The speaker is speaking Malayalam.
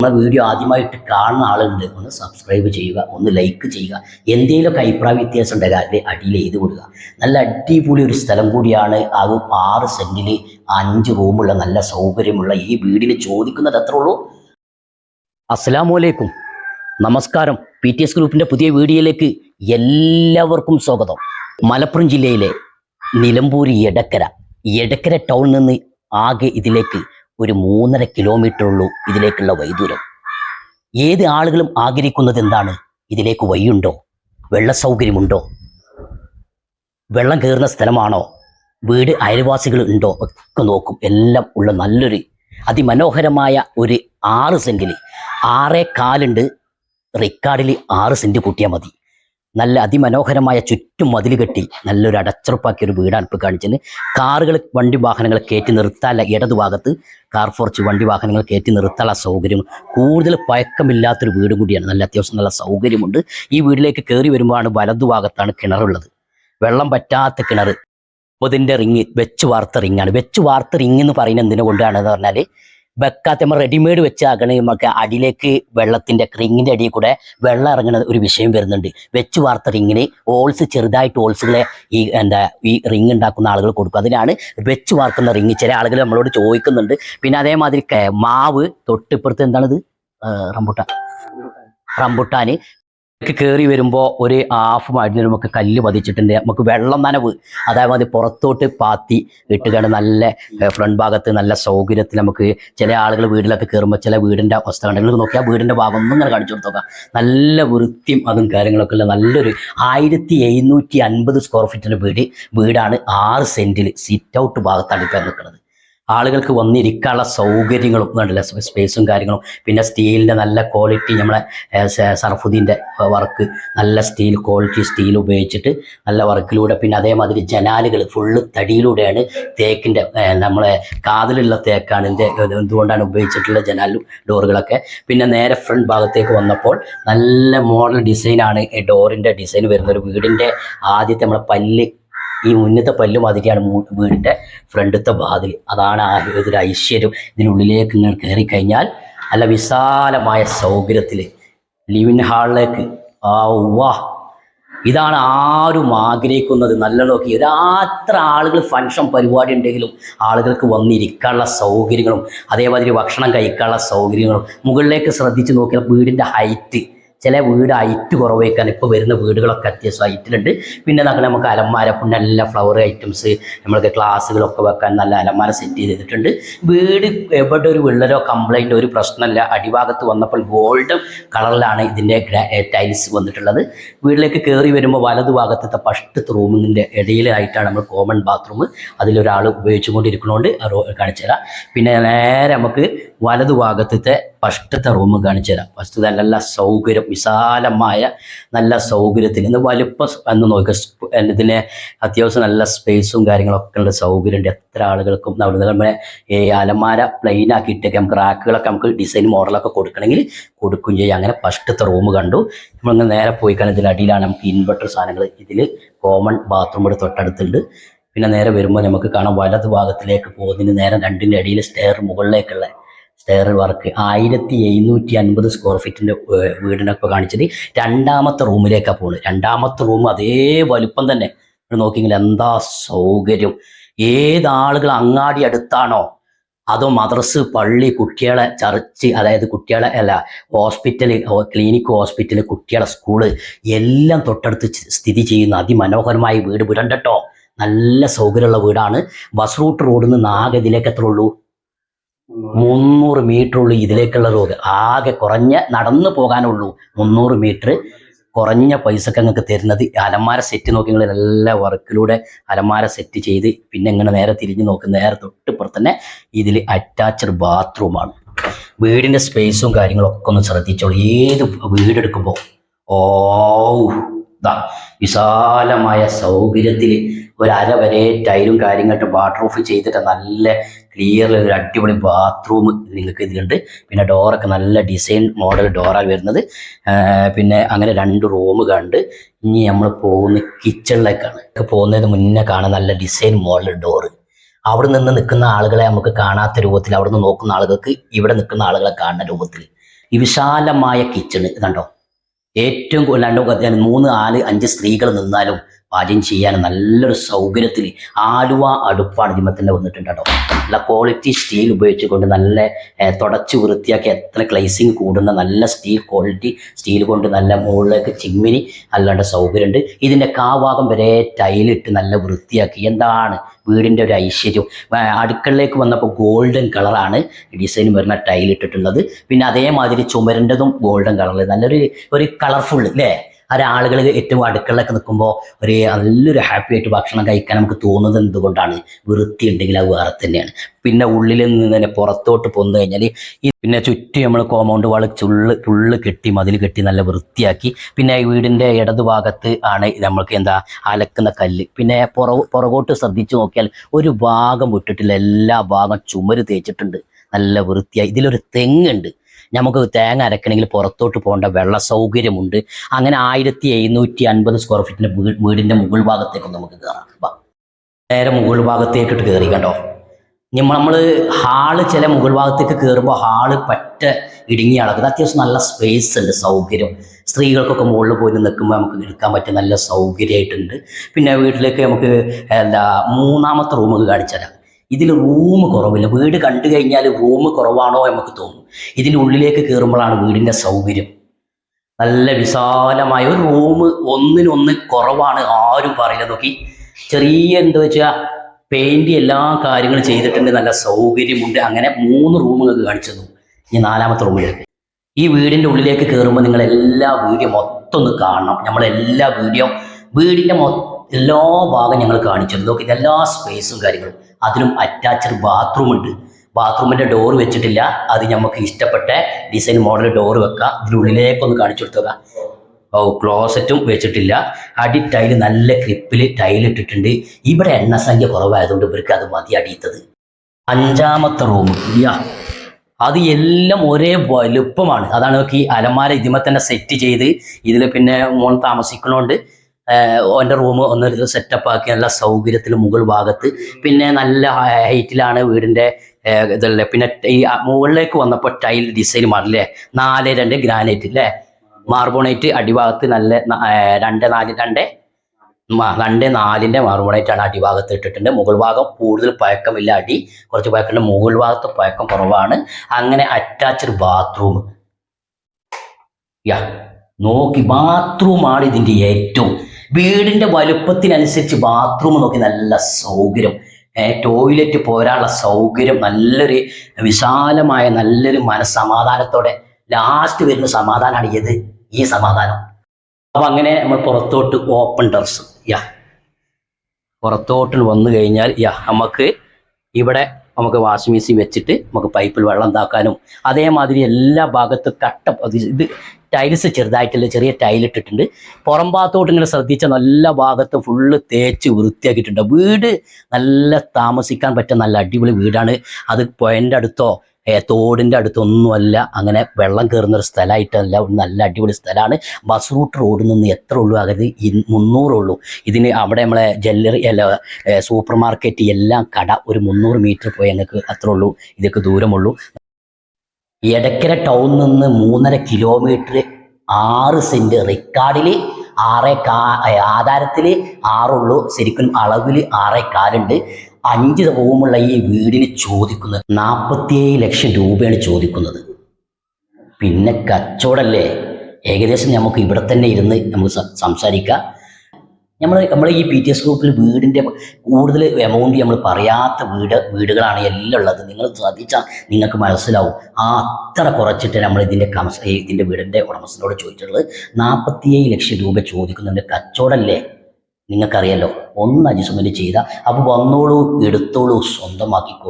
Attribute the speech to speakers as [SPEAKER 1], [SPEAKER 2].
[SPEAKER 1] നമ്മളെ വീഡിയോ ആദ്യമായിട്ട് കാണുന്ന ആളുണ്ട് ഒന്ന് സബ്സ്ക്രൈബ് ചെയ്യുക ഒന്ന് ലൈക്ക് ചെയ്യുക. എന്തെങ്കിലുമൊക്കെ അഭിപ്രായ വ്യത്യാസം ഉണ്ടെങ്കിൽ അതിന്റെ അടിയിൽ എഴുതി കൊടുക്കുക. നല്ല അടിപൊളി ഒരു സ്ഥലം കൂടിയാണ്. അതും ആറ് സെന്റിൽ അഞ്ച് റൂമുള്ള നല്ല സൗകര്യമുള്ള ഈ വീടിന് ചോദിക്കുന്നത് അത്ര ഉള്ളൂ. അസ്സലാമു അലൈക്കും. നമസ്കാരം. പി ടി എസ് ഗ്രൂപ്പിന്റെ പുതിയ വീഡിയോയിലേക്ക് എല്ലാവർക്കും സ്വാഗതം. മലപ്പുറം ജില്ലയിലെ നിലമ്പൂർ എടക്കര. എടക്കര ടൗണിൽ നിന്ന് ആകെ ഇതിലേക്ക് ഒരു മൂന്നര കിലോമീറ്റർ ഉള്ളൂ ഇതിലേക്കുള്ള വൈദൂരം. ഏത് ആളുകളും ആഗ്രഹിക്കുന്നത് എന്താണ്? ഇതിലേക്ക് വഴിയുണ്ടോ? വെള്ള സൗകര്യമുണ്ടോ? വെള്ളം കയറുന്ന സ്ഥലമാണോ? വീട് അയൽവാസികൾ ഉണ്ടോ? ഒക്കെ നോക്കും. എല്ലാം ഉള്ള നല്ലൊരു അതിമനോഹരമായ ഒരു ആറ് സെന്റിൽ ആറേ കാലുണ്ട്. റിക്കാർഡിൽ ആറ് സെന്റ് കൂട്ടിയാൽ മതി. നല്ല അതിമനോഹരമായ ചുറ്റും മതിൽ കെട്ടി നല്ലൊരു അടച്ചുറപ്പാക്കിയ ഒരു വീടാണ് ഇപ്പോൾ കാണിച്ചത്. കാറുകൾ വണ്ടി വാഹനങ്ങൾ കയറ്റി നിർത്താനുള്ള ഇടതുഭാഗത്ത് കാർ ഫോർച്ച് വണ്ടി വാഹനങ്ങൾ കയറ്റി നിർത്താനുള്ള സൗകര്യം. കൂടുതൽ പഴക്കമില്ലാത്തൊരു വീട് കൂടിയാണ്. നല്ല അത്യാവശ്യം നല്ല സൗകര്യമുണ്ട്. ഈ വീട്ടിലേക്ക് കയറി വരുമ്പോഴാണ് വലതുഭാഗത്താണ് കിണറുള്ളത്. വെള്ളം പറ്റാത്ത കിണർ ഇതിന്റെ റിങ് വെച്ച് വാർത്ത റിങ്ങാണ്. വെച്ച് വാർത്ത റിങ് എന്ന് പറയുന്നത് എന്തിനെ കൊണ്ടാണെന്ന് പറഞ്ഞാൽ വെക്കാത്ത നമ്മൾ റെഡിമെയ്ഡ് വെച്ചാകണ നമുക്ക് അടിയിലേക്ക് വെള്ളത്തിന്റെ റിങ്ങിന്റെ അടിയിൽ കൂടെ വെള്ളം ഇറങ്ങുന്ന ഒരു വിഷയം വരുന്നുണ്ട്. വെച്ച് വാർത്ത റിങ്ങിന് ഓൾസ് ചെറുതായിട്ട് ഓൾസുകളെ ഈ എന്താ ഈ റിങ് ഉണ്ടാക്കുന്ന ആളുകൾ കൊടുക്കും. അതിനാണ് വെച്ച് വാർക്കുന്ന റിങ് ചില ആളുകൾ നമ്മളോട് ചോദിക്കുന്നുണ്ട്. പിന്നെ അതേമാതിരി മാവ് തൊട്ടിപ്പുറത്ത് എന്താണിത്? റംബുട്ടാൻ. റംബുട്ടാന് കയറി വരുമ്പോൾ ഒരു ഹാഫ് മഴ നമുക്ക് കല്ല് പതിച്ചിട്ടുണ്ട്. നമുക്ക് വെള്ളം നനവ്. അതേമാതിരി പുറത്തോട്ട് പാത്തി ഇട്ടുകൊണ്ട് നല്ല ഫ്രണ്ട് ഭാഗത്ത് നല്ല സൗകര്യത്തിൽ നമുക്ക് ചില ആളുകൾ വീട്ടിലൊക്കെ കയറുമ്പോൾ ചില വീടിന്റെ അവസ്ഥ കണ്ടെങ്കിൽ നോക്കിയാൽ വീടിന്റെ ഭാഗം ഒന്നും ഇങ്ങനെ കാണിച്ചു കൊടുത്തോക്കാം. നല്ല വൃത്തിയും അതും കാര്യങ്ങളൊക്കെ ഉള്ള നല്ലൊരു ആയിരത്തി എഴുന്നൂറ്റി അൻപത് സ്ക്വയർ ഫീറ്റിന്റെ വീട് വീടാണ് ആറ് സെന്റിൽ സിറ്റ് ഔട്ട് ഭാഗത്താണ് ഇപ്പം നിൽക്കുന്നത്. ആളുകൾക്ക് വന്നിരിക്കാനുള്ള സൗകര്യങ്ങളും കണ്ടില്ല സ്പേസും കാര്യങ്ങളും. പിന്നെ സ്റ്റീലിന്റെ നല്ല ക്വാളിറ്റി നമ്മളെ സർഫുദ്ദീന്റെ വർക്ക് നല്ല സ്റ്റീൽ ക്വാളിറ്റി സ്റ്റീൽ ഉപയോഗിച്ചിട്ട് നല്ല വർക്കിലൂടെ പിന്നെ അതേമാതിരി ജനാലുകൾ ഫുള്ള് തടിയിലൂടെയാണ് തേക്കിന്റെ നമ്മളെ കാതിലുള്ള തേക്കാണ് ഇതിന്റെ എന്തുകൊണ്ടാണ് ഉപയോഗിച്ചിട്ടുള്ള ജനാലും ഡോറുകളൊക്കെ. പിന്നെ നേരെ ഫ്രണ്ട് ഭാഗത്തേക്ക് വന്നപ്പോൾ നല്ല മോഡൽ ഡിസൈനാണ് ഡോറിന്റെ ഡിസൈൻ വരുന്നത്. ഒരു വീടിന്റെ ആദ്യത്തെ നമ്മളെ പല്ല് ഈ മുന്നത്തെ പല്ല് മാതിരിയാണ് വീടിന്റെ ഫ്രണ്ടത്തെ വാതിൽ. അതാണ് ആ ഐശ്വര്യം. ഇതിനുള്ളിലേക്ക് നിങ്ങൾ കയറി കഴിഞ്ഞാൽ നല്ല വിശാലമായ സൗകര്യത്തിൽ ലിവിൻ ഹാളിലേക്ക്. ആ വാ ഇതാണ് ആരും ആഗ്രഹിക്കുന്നത്. നല്ല നോക്കി. ഒരാത്ര ആളുകൾ ഫംഗ്ഷൻ പരിപാടി ഉണ്ടെങ്കിലും ആളുകൾക്ക് വന്നിരിക്കാനുള്ള സൗകര്യങ്ങളും അതേമാതിരി ഭക്ഷണം കഴിക്കാനുള്ള സൗകര്യങ്ങളും മുകളിലേക്ക് ശ്രദ്ധിച്ച് നോക്കിയാൽ വീടിന്റെ ഹൈറ്റ് ചില വീട് ഹൈറ്റ് കുറവേക്കാൻ ഇപ്പോൾ വരുന്ന വീടുകളൊക്കെ അത്യാവശ്യം ഹൈറ്റിലുണ്ട്. പിന്നെ നമുക്ക് നമുക്ക് അലമാര പിന്നെ എല്ലാ ഫ്ലവർ ഐറ്റംസ് നമ്മൾക്ക് ക്ലാസ്സുകളൊക്കെ വെക്കാൻ നല്ല അലമാര സെറ്റ് ചെയ്തിട്ടുണ്ട്. വീട് എവിടെ ഒരു വിള്ളലോ കംപ്ലൈന്റോ ഒരു പ്രശ്നമല്ല. അടിഭാഗത്ത് വന്നപ്പോൾ ഗോൾഡൻ കളറിലാണ് ഇതിന്റെ ടൈൽസ് വന്നിട്ടുള്ളത്. വീട്ടിലേക്ക് കയറി വരുമ്പോൾ വലതു ഭാഗത്തെ ഫസ്റ്റ് റൂമിന്റെ ഇടയിലായിട്ടാണ് നമ്മൾ കോമൺ ബാത്റൂം അതിലൊരാൾ ഉപയോഗിച്ചുകൊണ്ടിരിക്കുന്നതുകൊണ്ട് കാണിച്ചു തരാം പിന്നെ നേരെ നമുക്ക് വലതു ഭാഗത്തെ ഫസ്റ്റത്തെ റൂം കാണിച്ചു തരാം. ഫസ്റ്റ് നല്ല സൗകര്യം വിശാലമായ നല്ല സൗകര്യത്തിൽ ഇന്ന് വലുപ്പം എന്ന് നോക്കുക ഇതിന് അത്യാവശ്യം നല്ല സ്പേസും കാര്യങ്ങളൊക്കെ ഉള്ള സൗകര്യമുണ്ട്. എത്ര ആളുകൾക്കും അവിടെ നമ്മുടെ ഈ അലമാര പ്ലെയിൻ ആക്കിയിട്ടൊക്കെ നമുക്ക് റാക്കുകളൊക്കെ നമുക്ക് ഡിസൈൻ മോഡലൊക്കെ കൊടുക്കണമെങ്കിൽ കൊടുക്കും ചെയ്യാം. അങ്ങനെ ഫസ്റ്റത്തെ റൂം കണ്ടു. നമ്മളിങ്ങനെ നേരെ പോയി കഴിഞ്ഞാൽ ഇതിന്റെ അടിയിലാണ് നമുക്ക് ഇൻവെർട്ടർ സാധനങ്ങൾ ഇതിൽ കോമൺ ബാത്റൂം ഇവിടെ തൊട്ടടുത്തുണ്ട്. പിന്നെ നേരെ വരുമ്പോൾ നമുക്ക് കാണാം വലത് ഭാഗത്തിലേക്ക് പോകുന്നതിന് നേരെ രണ്ടിന്റെ അടിയിൽ സ്റ്റെയർ മുകളിലേക്കുള്ള സ്റ്റെയർ വർക്ക് ആയിരത്തി എഴുന്നൂറ്റി അൻപത് സ്ക്വയർ ഫീറ്റിന്റെ വീടിനൊക്കെ കാണിച്ചത് രണ്ടാമത്തെ റൂമിലേക്കാണ് പോകുന്നത് രണ്ടാമത്തെ റൂം അതേ വലുപ്പം തന്നെ. നോക്കിയെങ്കിൽ എന്താ സൗകര്യം? ഏതാളുകൾ അങ്ങാടി അടുത്താണോ? അതോ മദ്രസ് പള്ളി കുട്ടികളെ ചർച്ച് അതായത് കുട്ടികളെ അല്ല ഹോസ്പിറ്റൽ ക്ലിനിക്ക് ഹോസ്പിറ്റൽ കുട്ടികളെ സ്കൂൾ എല്ലാം തൊട്ടടുത്ത് സ്ഥിതി ചെയ്യുന്ന അതിമനോഹരമായ വീട് വിടണ്ടട്ടോ നല്ല സൗകര്യമുള്ള വീടാണ്. ബസ് റൂട്ട് റോഡിൽ നിന്ന് ആകെ ഇതിലേക്ക് എത്ര ഉള്ളൂ മുന്നൂറ് മീറ്റർ ഉള്ളൂ ഇതിലേക്കുള്ള റോഡ്. ആകെ കുറഞ്ഞ നടന്നു പോകാനുള്ളൂ. മുന്നൂറ് മീറ്റർ കുറഞ്ഞ പൈസക്ക് നിങ്ങൾക്ക് തരുന്നത്. അലമാര സെറ്റ് നോക്കി നിങ്ങൾ എല്ലാ വർക്കിലൂടെ അലമാര സെറ്റ് ചെയ്ത് പിന്നെ ഇങ്ങനെ നേരെ തിരിഞ്ഞ് നോക്കുന്ന നേരെ തൊട്ടിപ്പുറത്ത് തന്നെ ഇതിൽ അറ്റാച്ച്ഡ് ബാത്റൂമാണ് വീടിന്റെ സ്പേസും കാര്യങ്ങളൊക്കെ ഒന്ന് ശ്രദ്ധിച്ചോളൂ. ഏത് വീടെടുക്കുമ്പോൾ ഓ ദാ വിശാലമായ സൗകര്യത്തിൽ ഒരു അര വരെ ടൈലും കാര്യങ്ങളായിട്ട് വാട്ടർ ഓഫ് ചെയ്തിട്ട് നല്ല ക്ലിയർ ഒരു അടിപൊളി ബാത്റൂം നിങ്ങൾക്ക് ഇതിലുണ്ട്. പിന്നെ ഡോറൊക്കെ നല്ല ഡിസൈൻ മോഡൽ ഡോറാണ് വരുന്നത്. പിന്നെ അങ്ങനെ രണ്ട് റൂം കണ്ട് ഇനി നമ്മൾ പോകുന്ന കിച്ചണിലേക്കാണ് പോകുന്നതിന് മുന്നേ കാണാൻ നല്ല ഡിസൈൻ മോഡൽ ഡോറ് അവിടെ നിന്ന് നിൽക്കുന്ന ആളുകളെ നമുക്ക് കാണാത്ത രൂപത്തിൽ അവിടെ നിന്ന് നോക്കുന്ന ആളുകൾക്ക് ഇവിടെ നിൽക്കുന്ന ആളുകളെ കാണുന്ന രൂപത്തിൽ. ഈ വിശാലമായ കിച്ചണ് കണ്ടോ? ഏറ്റവും രണ്ട് മൂന്ന് നാല് അഞ്ച് സ്ത്രീകൾ നിന്നാലും പാചകം ചെയ്യാൻ നല്ലൊരു സൗകര്യത്തിൽ ആലുവ അടുപ്പാണ് ജിമ്മത്തിന്റെ വന്നിട്ടുണ്ട് കേട്ടോ. നല്ല ക്വാളിറ്റി സ്റ്റീൽ ഉപയോഗിച്ചുകൊണ്ട് നല്ല തുടച്ച് വൃത്തിയാക്കി എത്ര ക്ലൈസിങ് കൂടുന്ന നല്ല സ്റ്റീൽ ക്വാളിറ്റി സ്റ്റീൽ കൊണ്ട് നല്ല മുകളിലേക്ക് ചിമ്മിനി അല്ലാണ്ട് സൗകര്യമുണ്ട്. ഇതിന്റെ കാവാകം വരെ ടൈലിട്ട് നല്ല വൃത്തിയാക്കി. എന്താണ് വീടിന്റെ ഒരു ഐശ്വര്യം? അടുക്കളിലേക്ക് വന്നപ്പോൾ ഗോൾഡൻ കളറാണ് ഡിസൈൻ വരുന്ന ടൈലിട്ടിട്ടുള്ളത് പിന്നെ അതേമാതിരി ചുമരന്റെതും ഗോൾഡൻ കളറിൽ നല്ലൊരു ഒരു കളർഫുൾ അല്ലേ ഒരാളുകൾ ഏറ്റവും അടുക്കളയൊക്കെ നിൽക്കുമ്പോൾ ഒരു നല്ലൊരു ഹാപ്പി ആയിട്ട് ഭക്ഷണം കഴിക്കാൻ നമുക്ക് തോന്നുന്നത് എന്തുകൊണ്ടാണ്? വൃത്തി ഉണ്ടെങ്കിൽ അത് വേറെ തന്നെയാണ്. പിന്നെ ഉള്ളിൽ നിന്ന് തന്നെ പുറത്തോട്ട് പോന്നു കഴിഞ്ഞാൽ ഈ പിന്നെ ചുറ്റും നമ്മൾ കോമ്പൗണ്ട് വാൾ ചുള്ള് ഫുള്ള് കെട്ടി മതിൽ കെട്ടി നല്ല വൃത്തിയാക്കി. പിന്നെ വീടിന്റെ ഇടതുഭാഗത്ത് ആണ് നമ്മൾക്ക് എന്താ? അലക്കുന്ന കല്ല്. പിന്നെ പുറ പുറകോട്ട് ശ്രദ്ധിച്ചു നോക്കിയാൽ ഒരു ഭാഗം വിട്ടിട്ടില്ല എല്ലാ ഭാഗം ചുമര് തേച്ചിട്ടുണ്ട്. നല്ല വൃത്തിയായി. ഇതിലൊരു തെങ്ങുണ്ട് നമുക്ക് തേങ്ങ അരക്കണമെങ്കിൽ പുറത്തോട്ട് പോകേണ്ട വെള്ള സൗകര്യമുണ്ട്. അങ്ങനെ ആയിരത്തി എഴുന്നൂറ്റി അൻപത് സ്ക്വയർ ഫീറ്റിന്റെ വീടിന്റെ മുകൾ ഭാഗത്തേക്ക് നമുക്ക് കയറാം നേരെ മുകൾ ഭാഗത്തേക്കിട്ട് കയറി കണ്ടോ? നമ്മൾ ഹാൾ ചില മുകൾ ഭാഗത്തേക്ക് കയറുമ്പോൾ ഹാൾ പറ്റ ഇടുങ്ങിയ അളക്കുന്നത് അത്യാവശ്യം നല്ല സ്പേസ് ഉണ്ട് സൗകര്യം. സ്ത്രീകൾക്കൊക്കെ മുകളിൽ പോയി നിൽക്കുമ്പോൾ നമുക്ക് എടുക്കാൻ പറ്റിയ നല്ല സൗകര്യമായിട്ടുണ്ട്. പിന്നെ വീട്ടിലേക്ക് നമുക്ക് എന്താ മൂന്നാമത്തെ റൂമൊക്കെ കാണിച്ചു തരാം ഇതിൽ റൂം കുറവില്ല. വീട് കണ്ടു കഴിഞ്ഞാൽ റൂം കുറവാണോ നമുക്ക് തോന്നും. ഇതിന്റെ ഉള്ളിലേക്ക് കയറുമ്പോഴാണ് വീടിന്റെ സൗകര്യം. നല്ല വിശാലമായ ഒരു റൂം ഒന്നിനൊന്ന് കുറവാണ് ആരും പറയില്ല നോക്കി ചെറിയ എന്താ വെച്ചാൽ പെയിന്റ് എല്ലാ കാര്യങ്ങളും ചെയ്തിട്ടുണ്ട്. നല്ല സൗകര്യമുണ്ട്. അങ്ങനെ മൂന്ന് റൂമുകൾക്ക് കാണിച്ചു തന്നു. ഈ നാലാമത്തെ റൂമിലേക്ക് ഈ വീടിന്റെ ഉള്ളിലേക്ക് കയറുമ്പോൾ നിങ്ങൾ എല്ലാ വീഡിയോ മൊത്തം ഒന്ന് കാണണം. നമ്മളെല്ലാ വീഡിയോ വീടിന്റെ മൊ എല്ലാ ഭാഗം ഞങ്ങൾ കാണിച്ചു നോക്കി ഇതെല്ലാ സ്പേസും കാര്യങ്ങളും. അതിലും അറ്റാച്ച്ഡ് ബാത്റൂം ഉണ്ട്. ബാത്റൂമിന്റെ ഡോർ വെച്ചിട്ടില്ല. അത് നമുക്ക് ഇഷ്ടപ്പെട്ട ഡിസൈൻ മോഡൽ ഡോർ വെക്കാം. ഇതിനുള്ളിലേക്കൊന്ന് കാണിച്ചു കൊടുത്തുക ഓ ക്ലോസറ്റും വെച്ചിട്ടില്ല. അടി ടൈൽ നല്ല ക്രിപ്പിൽ ടൈൽ ഇട്ടിട്ടുണ്ട്. ഇവിടെ എണ്ണസംഖ്യ കുറവായതുകൊണ്ട് ഇവർക്ക് അത് മതി അടിയത്തത്. അഞ്ചാമത്തെ റൂം യാ അത് എല്ലാം ഒരേ വലുപ്പമാണ്. അതാണ് ഈ അലമാര ഇതിമ തന്നെ സെറ്റ് ചെയ്ത്. ഇതിൽ പിന്നെ മോൻ താമസിക്കണോണ്ട് ഓന്റെ റൂം ഒന്ന് സെറ്റപ്പ് ആക്കി നല്ല സൗകര്യത്തിൽ മുകൾ ഭാഗത്ത്. പിന്നെ നല്ല ഹൈറ്റിലാണ് വീടിന്റെ ഇതല്ലേ പിന്നെ ഈ മുകളിലേക്ക് വന്നപ്പോൾ ടൈൽ ഡിസൈൻ മാറില്ലേ? നാല് രണ്ട് ഗ്രാനൈറ്റ് അല്ലേ മാർബോണൈറ്റ് അടിഭാഗത്ത് നല്ല രണ്ട് നാല് രണ്ട് രണ്ട് നാലിന്റെ മാർബോണൈറ്റാണ് അടിഭാഗത്ത് ഇട്ടിട്ടുണ്ട്. മുകൾ ഭാഗം കൂടുതൽ പഴക്കമില്ല അടി കുറച്ച് പഴക്കമുണ്ട്. മുകൾ ഭാഗത്ത് പഴക്കം കുറവാണ്. അങ്ങനെ അറ്റാച്ച്ഡ് ബാത്റൂം യാ നോക്കി ബാത്റൂമാണ് ഇതിന്റെ ഏറ്റവും വീടിന്റെ വലുപ്പത്തിനനുസരിച്ച് ബാത്റൂം നോക്കി നല്ല സൗകര്യം. ടോയ്ലറ്റ് പോരാനുള്ള സൗകര്യം നല്ലൊരു വിശാലമായ നല്ലൊരു മനസ്സമാധാനത്തോടെ ലാസ്റ്റ് വരുന്ന സമാധാനമാണ് ഏത്? ഈ സമാധാനം. അപ്പൊ അങ്ങനെ നമ്മൾ പുറത്തോട്ട് ഓപ്പൺ ടെറസ് യാ. പുറത്തോട്ട് വന്നു കഴിഞ്ഞാൽ യാ നമുക്ക് ഇവിടെ നമുക്ക് വാഷിംഗ് മെഷീൻ വെച്ചിട്ട് നമുക്ക് പൈപ്പിൽ വെള്ളം താക്കാനും അതേമാതിരി എല്ലാ ഭാഗത്തും കട്ട ഇത് ടൈൽസ് ചെറുതായിട്ടുള്ള ചെറിയ ടൈൽ ഇട്ടിട്ടുണ്ട്. പുറം ഭാഗത്തോട്ട് ഇങ്ങനെ ശ്രദ്ധിച്ച നല്ല ഭാഗത്ത് ഫുള്ള് തേച്ച് വൃത്തിയാക്കിയിട്ടുണ്ട്. വീട് നല്ല താമസിക്കാൻ പറ്റിയ നല്ല അടിപൊളി വീടാണ്. അത് പുഴന്റെ അടുത്തോ തോടിന്റെ അടുത്തൊന്നുമല്ല. അങ്ങനെ വെള്ളം കയറുന്ന ഒരു സ്ഥലമായിട്ടല്ല നല്ല അടിപൊളി സ്ഥലമാണ്. ബസ് റൂട്ട് റോഡിൽ നിന്ന് എത്ര ഉള്ളൂ? അതായത് മുന്നൂറുള്ളൂ ഇതിന് അവിടെ നമ്മളെ ജ്വല്ലറി അല്ല സൂപ്പർ മാർക്കറ്റ് എല്ലാം കട ഒരു മുന്നൂറ് മീറ്റർ പോയി ഞങ്ങൾക്ക് അത്ര ഉള്ളൂ. ഇതൊക്കെ ദൂരമുള്ളൂ. എടക്കര ടൗണിൽ നിന്ന് മൂന്നര കിലോമീറ്റർ ആറ് സെന്റ് റെക്കാർഡിൽ ആറേ കാ ആധാരത്തിൽ ആറുള്ളൂ. ശരിക്കും അളവിൽ ആറേ കാലുണ്ട്. അഞ്ച് റൂമുള്ള ഈ വീടിന് ചോദിക്കുന്നത് നാൽപ്പത്തിയേഴ് ലക്ഷം രൂപയാണ് ചോദിക്കുന്നത്. പിന്നെ കച്ചവടല്ലേ? ഏകദേശം നമുക്ക് ഇവിടെ തന്നെ ഇരുന്ന് നമുക്ക് സംസാരിക്കാം. നമ്മൾ നമ്മൾ ഈ പി ടി എസ് ഗ്രൂപ്പിൽ വീടിന്റെ കൂടുതൽ എമൗണ്ട് നമ്മൾ പറയാത്ത വീട് വീടുകളാണ് എല്ലാം ഉള്ളത്. നിങ്ങൾ ശ്രദ്ധിച്ചാൽ നിങ്ങൾക്ക് മനസ്സിലാവും. ആ അത്ര കുറച്ചിട്ട് നമ്മൾ ഇതിന്റെ കംസ ഇതിന്റെ വീടിന്റെ ഉടമസ്ഥനോട് ചോദിച്ചിട്ടുള്ളത്. നാൽപ്പത്തിയേഴ് ലക്ഷം രൂപ ചോദിക്കുന്നുണ്ട് കച്ചവടമല്ലേ നിങ്ങൾക്കറിയാലോ ഒന്ന് അഡ്ജസ്റ്റ്മെന്റ് ചെയ്ത അപ്പോൾ വന്നോളൂ എടുത്തോളൂ സ്വന്തമാക്കിക്കോളൂ.